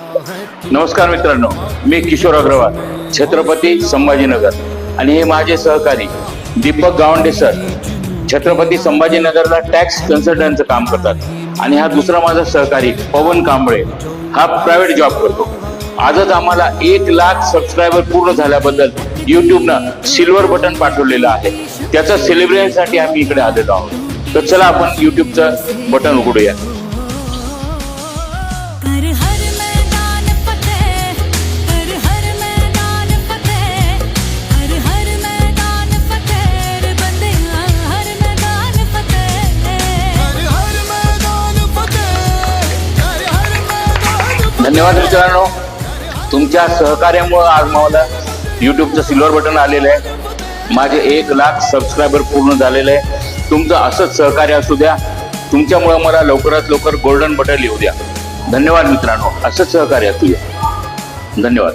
नमस्कार मित्रांनो मी किशोर अग्रवाल छत्रपती संभाजीनगर. आणि हे माझे सहकारी दीपक गावंडे सर. छत्रपती संभाजीनगरला टॅक्स कन्सल्टंटचं काम करतात. आणि हा दुसरा माझा सहकारी पवन कांबळे हा प्रायव्हेट जॉब करतो. आजच आम्हाला एक लाख सबस्क्रायबर पूर्ण झाल्याबद्दल युट्यूबनं सिल्वर बटन पाठवलेलं आहे. त्याचं सेलिब्रेशनसाठी आम्ही इकडे आलेलो आहोत. तर चला आपण युट्यूबचं बटन उघडूया. धन्यवाद मित्रांनो. तुमच्या सहकार्यामुळे आज मला युट्यूबचं सिल्वर बटन आलेलं आहे माझे एक लाख सबस्क्रायबर पूर्ण झालेले आहे. तुमचं असंच सहकार्य असू द्या. तुमच्यामुळं मला लवकरात लवकर गोल्डन बटन लिहू द्या. धन्यवाद मित्रांनो. असंच सहकार्य असू द्या. धन्यवाद.